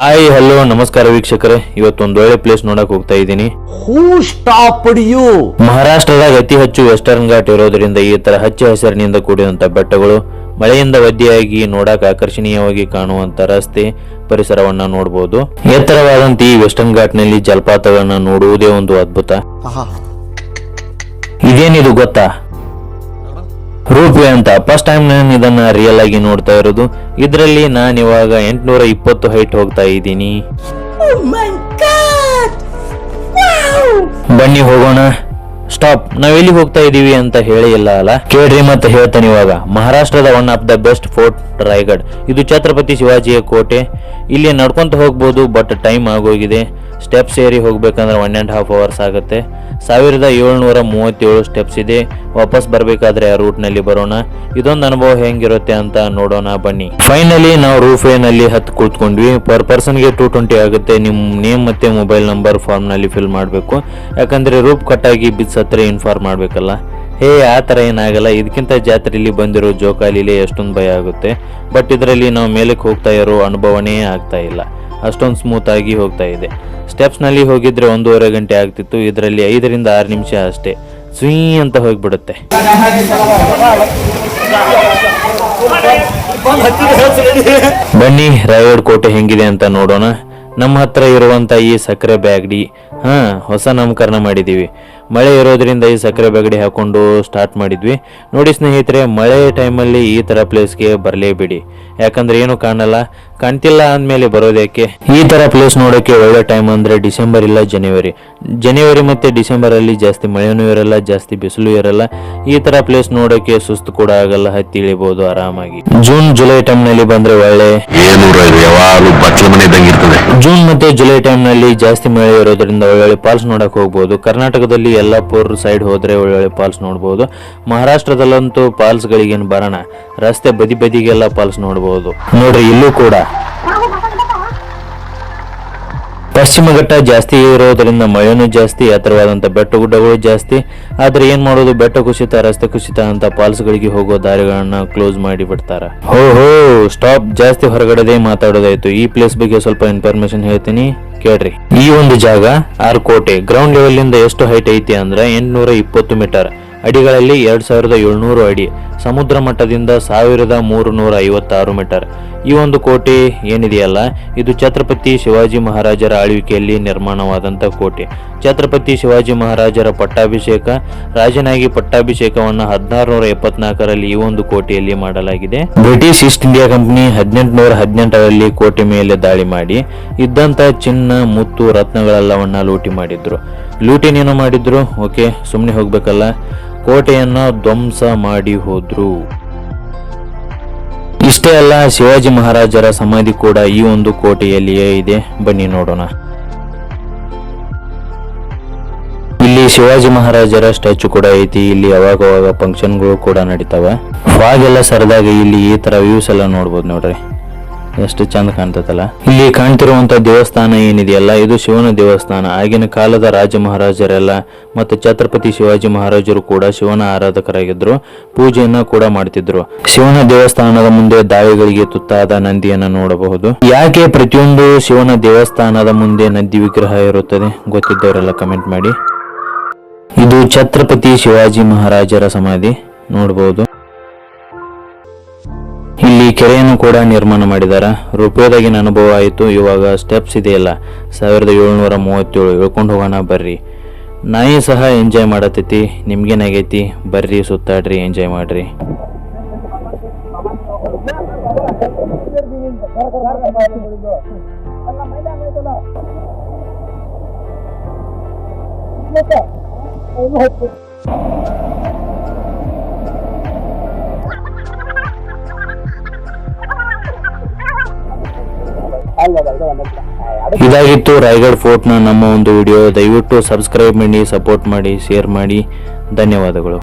Hi hello ನಮಸ್ಕಾರ ವೀಕ್ಷಕರೇ. ಇವತ್ತೊಂದು ಒಳ್ಳೆ ಪ್ಲೇಸ್ ನೋಡಕ್ ಹೋಗ್ತಾ ಇದ್ದೀನಿ. Who stop you? ಮಹಾರಾಷ್ಟ್ರದಾಗ ಅತಿ ಹೆಚ್ಚು ವೆಸ್ಟರ್ನ್ ಘಾಟ್ ಇರೋದ್ರಿಂದ ಈ ತರ ಹಚ್ಚ ಹಸಿರಿನಿಂದ ಕೂಡಿದಂತ ಬೆಟ್ಟಗಳು ಮಳೆಯಿಂದ ಒದ್ದೆಯಾಗಿ ನೋಡಕ್ ಆಕರ್ಷಣೀಯವಾಗಿ ಕಾಣುವಂತ ರಸ್ತೆ ಪರಿಸರವನ್ನ ನೋಡಬಹುದು ಎತ್ತರವಾದಂತ ಈ ವೆಸ್ಟರ್ನ್ ಘಾಟ್ನಲ್ಲಿ ಜಲಪಾತಗಳನ್ನ ನೋಡುವುದೇ ಒಂದು ಅದ್ಭುತ. ಇದೇನಿದು ಗೊತ್ತಾ? ರೂಪೇ ಅಂತ. ಫಸ್ಟ್ ಟೈಮ್ ನಾನು ಇದನ್ನ ರಿಯಲ್ ಆಗಿ ನೋಡ್ತಾ ಇರೋದು. ಇದರಲ್ಲಿ ನಾನು ಇವಾಗ ಎಂಟುನೂರ ಇಪ್ಪತ್ತು ಹೈಟ್ ಹೋಗ್ತಾ ಇದ್ದೀನಿ. ಬನ್ನಿ ಹೋಗೋಣ. ಸ್ಟಾಪ್ ನಾವೆಲ್ಲಿ ಹೋಗ್ತಾ ಇದೀವಿ ಅಂತ ಹೇಳಿ ಇಲ್ಲ ಅಲ್ಲ? ಕೇಳ್ರಿ ಮತ್ತೆ ಹೇಳ್ತೇನೆ ಇವಾಗ. ಮಹಾರಾಷ್ಟ್ರದ one of the best fort Raigad. ಇದು ಛತ್ರಪತಿ ಶಿವಾಜಿಯ ಕೋಟೆ. ಇಲ್ಲಿ ನಡ್ಕೊಂತ ಹೋಗ್ಬೋದು ಬಟ್ ಟೈಮ್ ಆಗೋಗಿದೆ. ಸ್ಟೆಪ್ಸ್ ಏರಿ ಹೋಗ್ಬೇಕಂದ್ರೆ ಒನ್ ಆ್ಯಂಡ್ ಹಾಫ್ ಅವರ್ಸ್ ಆಗುತ್ತೆ. ಸಾವಿರದ ಏಳ್ನೂರ ಮೂವತ್ತೇಳು ಸ್ಟೆಪ್ಸ್ ಇದೆ. ವಾಪಸ್ ಬರಬೇಕಾದ್ರೆ ಆ ರೂಟ್ನಲ್ಲಿ ಬರೋಣ. ಇದೊಂದು ಅನುಭವ ಹೆಂಗಿರುತ್ತೆ ಅಂತ ನೋಡೋಣ, ಬನ್ನಿ. ಫೈನಲಿ ನಾವು ರೂಫೇನಲ್ಲಿ ಹತ್ತು ಕೂತ್ಕೊಂಡ್ವಿ ಪರ್ ಪರ್ಸನ್ಗೆ ಟೂ ಟ್ವೆಂಟಿ ಆಗುತ್ತೆ. ನಿಮ್ಮ ನೇಮ್ ಮತ್ತು ಮೊಬೈಲ್ ನಂಬರ್ ಫಾರ್ಮ್ನಲ್ಲಿ ಫಿಲ್ ಮಾಡಬೇಕು. ಯಾಕಂದರೆ ರೂಪ್ ಕಟ್ಟಾಗಿ ಬಿಚ್ಚತ್ರೆ ಇನ್ಫಾರ್ಮ್ ಮಾಡಬೇಕಲ್ಲ. ಹೇ, ಆ ಥರ ಏನಾಗಲ್ಲ. ಇದಕ್ಕಿಂತ ಜಾತ್ರೆಯಲ್ಲಿ ಬಂದಿರೋ ಜೋಕಾಲಿಲೇ ಎಷ್ಟೊಂದು ಭಯ ಆಗುತ್ತೆ. ಬಟ್ ಇದರಲ್ಲಿ ನಾವು ಮೇಲಕ್ಕೆ ಹೋಗ್ತಾ ಇರೋ ಅನುಭವನೇ ಆಗ್ತಾ ಇಲ್ಲ. ಅಷ್ಟೊಂದು ಸ್ಮೂತ್ ಆಗಿ ಹೋಗ್ತಾ ಇದೆ. ಸ್ಟೆಪ್ಸ್ನಲ್ಲಿ ಹೋಗಿದ್ರೆ ಒಂದೂವರೆ ಗಂಟೆ ಆಗ್ತಿತ್ತು. ಇದರಲ್ಲಿ ಐದರಿಂದ ಆರು ನಿಮಿಷ ಅಷ್ಟೇ. ಸ್ವೀ ಅಂತ ಹೋಗ್ಬಿಡುತ್ತೆ. ಬನ್ನಿ ರಾಯಗಢ ಕೋಟೆ ಹೆಂಗಿದೆ ಅಂತ ನೋಡೋಣ. ನಮ್ಮ ಹತ್ರ ಇರುವಂತ ಈ ಸಕ್ಕರೆ ಬ್ಯಾಗ್ಡಿ, ಹಾ, ಹೊಸ ನಾಮಕರಣ ಮಾಡಿದೀವಿ. ಮಳೆ ಇರೋದ್ರಿಂದ ಈ ಸಕ್ಕರೆ ಬ್ಯಾಗಡಿ ಹಾಕೊಂಡು ಸ್ಟಾರ್ಟ್ ಮಾಡಿದ್ವಿ. ನೋಡಿ ಸ್ನೇಹಿತರೆ, ಮಳೆ ಟೈಮಲ್ಲಿ ಈ ತರ ಪ್ಲೇಸ್ಗೆ ಬರಲೇಬೇಡಿ. ಯಾಕಂದ್ರೆ ಏನು ಕಾಣಲ್ಲ. ಕಾಣ್ತಿಲ್ಲ ಅಂದ್ಮೇಲೆ ಬರೋದಕ್ಕೆ ಈ ತರ ಪ್ಲೇಸ್ ನೋಡೋಕೆ ಒಳ್ಳೆ ಟೈಮ್ ಅಂದ್ರೆ ಡಿಸೆಂಬರ್ ಇಲ್ಲ ಜನವರಿ ಜನವರಿ ಮತ್ತೆ ಡಿಸೆಂಬರ್ ಅಲ್ಲಿ ಜಾಸ್ತಿ ಮಳೆನೂ ಇರಲ್ಲ ಜಾಸ್ತಿ ಬಿಸಿಲು ಇರಲ್ಲ. ಈ ತರ ಪ್ಲೇಸ್ ನೋಡೋಕೆ ಸುಸ್ತು ಕೂಡ ಆಗಲ್ಲ ಹತ್ತಿ ಇಳಿಬಹುದು ಆರಾಮಾಗಿ. ಜೂನ್ ಜುಲೈ ಟೈಮ್ನಲ್ಲಿ ಬಂದ್ರೆ ಒಳ್ಳೆ. ಜೂನ್ ಮತ್ತೆ ಜುಲೈ ಟೈಮ್ನಲ್ಲಿ ಜಾಸ್ತಿ ಮಳೆ ಇರೋದ್ರಿಂದ ಒಳ್ಳೊಳ್ಳೆ ಫಾಲ್ಸ್ ನೋಡಕ್ ಹೋಗ್ಬೋದು. ಕರ್ನಾಟಕದಲ್ಲಿ ಯಲ್ಲಾಪುರ್ ಸೈಡ್ ಹೋದ್ರೆ ಒಳ್ಳೊಳ್ಳೆ ಫಾಲ್ಸ್ ನೋಡಬಹುದು ಮಹಾರಾಷ್ಟ್ರದಲ್ಲಂತೂ ಫಾಲ್ಸ್ ಗಳಿಗೇನು ಬರೋಣ. ರಸ್ತೆ ಬದಿ ಬದಿಗೆಲ್ಲ ಫಾಲ್ಸ್ ನೋಡಬಹುದು ನೋಡ್ರಿ ಇಲ್ಲೂ ಕೂಡ ಪಶ್ಚಿಮ ಘಟ್ಟ ಜಾಸ್ತಿ ಇರೋದರಿಂದ ಮಳೆನೂ ಜಾಸ್ತಿ ಎತ್ತರವಾದಂಥ ಬೆಟ್ಟ ಗುಡ್ಡಗಳು ಜಾಸ್ತಿ. ಆದ್ರೆ ಏನ್ ಮಾಡೋದು? ಬೆಟ್ಟ ಕುಸಿತ, ರಸ್ತೆ ಕುಸಿತ ಅಂತ ಫಾಲ್ಸ್ಗಳಿಗೆ ಹೋಗೋ ದಾರಿಗಳನ್ನ ಕ್ಲೋಸ್ ಮಾಡಿ ಬಿಡ್ತಾರ ಹೋ ಹೋ, ಸ್ಟಾಪ್. ಜಾಸ್ತಿ ಹೊರಗಡೆದೇ ಮಾತಾಡೋದಾಯ್ತು. ಈ ಪ್ಲೇಸ್ ಬಗ್ಗೆ ಸ್ವಲ್ಪ ಇನ್ಫಾರ್ಮೇಶನ್ ಹೇಳ್ತೀನಿ. ಕೇಳ್ರಿ. ಈ ಒಂದು ಜಾಗ ಆರ್ ಕೋಟೆ ಗ್ರೌಂಡ್ ಲೆವೆಲ್ ಇಂದ ಎಷ್ಟು ಹೈಟ್ ಐತಿ ಅಂದ್ರೆ ಎಂಟ್ನೂರ ಇಪ್ಪತ್ತು ಮೀಟರ್ ಅಡಿಗಳಲ್ಲಿ ಎರಡ್ ಸಾವಿರದ ಏಳ್ನೂರು ಅಡಿ. ಸಮುದ್ರ ಮಟ್ಟದಿಂದ ಸಾವಿರದ ಮೂರು ನೂರ ಐವತ್ತಾರು ಮೀಟರ್. ಈ ಒಂದು ಕೋಟೆ ಏನಿದೆಯಲ್ಲ, ಇದು ಛತ್ರಪತಿ ಶಿವಾಜಿ ಮಹಾರಾಜರ ಆಳ್ವಿಕೆಯಲ್ಲಿ ನಿರ್ಮಾಣವಾದಂಥ ಕೋಟೆ. ಛತ್ರಪತಿ ಶಿವಾಜಿ ಮಹಾರಾಜರ ಪಟ್ಟಾಭಿಷೇಕ, ರಾಜನಾಗಿ ಪಟ್ಟಾಭಿಷೇಕವನ್ನು ಹದಿನಾರು ನೂರ ಎಪ್ಪತ್ನಾಲ್ಕರಲ್ಲಿ ಈ ಒಂದು ಕೋಟೆಯಲ್ಲಿ ಮಾಡಲಾಗಿದೆ. ಬ್ರಿಟಿಷ್ ಈಸ್ಟ್ ಇಂಡಿಯಾ ಕಂಪನಿ ಹದಿನೆಂಟುನೂರ ಹದಿನೆಂಟರಲ್ಲಿ ಕೋಟೆ ಮೇಲೆ ದಾಳಿ ಮಾಡಿ, ಇದ್ದಂತ ಚಿನ್ನ, ಮುತ್ತು, ರತ್ನಗಳೆಲ್ಲವನ್ನ ಲೂಟಿ ಮಾಡಿದ್ರು. ಲೂಟಿನೇನು ಮಾಡಿದ್ರು? ಓಕೆ ಸುಮ್ಮನೆ ಹೋಗ್ಬೇಕಲ್ಲ. ಕೋಟೆಯನ್ನ ಧ್ವಂಸ ಮಾಡಿ ಹೋದ್ರು. ಇಷ್ಟೇ ಅಲ್ಲ, ಶಿವಾಜಿ ಮಹಾರಾಜರ ಸಮಾಧಿ ಕೂಡ ಈ ಒಂದು ಕೋಟೆಯಲ್ಲಿಯೇ ಇದೆ. ಬನ್ನಿ ನೋಡೋಣ. ಇಲ್ಲಿ ಶಿವಾಜಿ ಮಹಾರಾಜರ ಸ್ಟ್ಯಾಚು ಕೂಡ ಐತಿ. ಇಲ್ಲಿ ಅವಾಗ ಅವಾಗ ಫಂಕ್ಷನ್ಗಳು ಕೂಡ ನಡೀತಾವ. ಫಾಗ್ ಎಲ್ಲ ಸರದಾಗ ಇಲ್ಲಿ ಈ ತರ ವ್ಯೂಸ್ ಎಲ್ಲ ನೋಡ್ಬೋದು ನೋಡ್ರಿ. ಎಷ್ಟು ಚಂದ ಕಾಣ್ತದಲ್ಲ ಇಲ್ಲಿ ಕಾಣ್ತಿರುವಂತ ದೇವಸ್ಥಾನ ಏನಿದೆಯಲ್ಲ, ಇದು ಶಿವನ ದೇವಸ್ಥಾನ. ಆಗಿನ ಕಾಲದ ರಾಜ ಮಹಾರಾಜರೆಲ್ಲ ಮತ್ತು ಛತ್ರಪತಿ ಶಿವಾಜಿ ಮಹಾರಾಜರು ಕೂಡ ಶಿವನ ಆರಾಧಕರಾಗಿದ್ರು. ಪೂಜೆಯನ್ನ ಕೂಡ ಮಾಡ್ತಿದ್ರು. ಶಿವನ ದೇವಸ್ಥಾನದ ಮುಂದೆ ದಾಳಿಗಳಿಗೆ ತುತ್ತಾದ ನಂದಿಯನ್ನ ನೋಡಬಹುದು. ಯಾಕೆ ಪ್ರತಿಯೊಂದು ಶಿವನ ದೇವಸ್ಥಾನದ ಮುಂದೆ ನಂದಿ ವಿಗ್ರಹ ಇರುತ್ತದೆ ಗೊತ್ತಿದ್ದವರೆಲ್ಲ ಕಮೆಂಟ್ ಮಾಡಿ. ಇದು ಛತ್ರಪತಿ ಶಿವಾಜಿ ಮಹಾರಾಜರ ಸಮಾಧಿ. ನೋಡಬಹುದು ಕೆರೆಯನ್ನು ಕೂಡ ನಿರ್ಮಾಣ ಮಾಡಿದ್ದಾರೆ ರೂಪಾಯಿದಾಗಿನ ಅನುಭವ ಆಯಿತು. ಇವಾಗ ಸ್ಟೆಪ್ಸ್ ಇದೆಯಲ್ಲ. ಸಾವಿರದ ಏಳ್ನೂರ ಮೂವತ್ತೇಳು. ಇಳ್ಕೊಂಡು ಹೋಗೋಣ, ಬರ್ರಿ. ನಾಯಿ ಸಹ ಎಂಜಾಯ್ ಮಾಡತೈತಿ ನಿಮ್ಗೇನಾಗೈತಿ ಬರ್ರಿ, ಸುತ್ತಾಡ್ರಿ ಎಂಜಾಯ್ ಮಾಡ್ರಿ. ಇದಾಗಿತ್ತು ರಾಯಗಢ ಫೋರ್ಟ್ನ ನಮ್ಮ ಒಂದು ವಿಡಿಯೋ. ದಯವಿಟ್ಟು ಸಬ್ಸ್ಕ್ರೈಬ್ ಮಾಡಿ ಸಪೋರ್ಟ್ ಮಾಡಿ ಶೇರ್ ಮಾಡಿ. ಧನ್ಯವಾದಗಳು.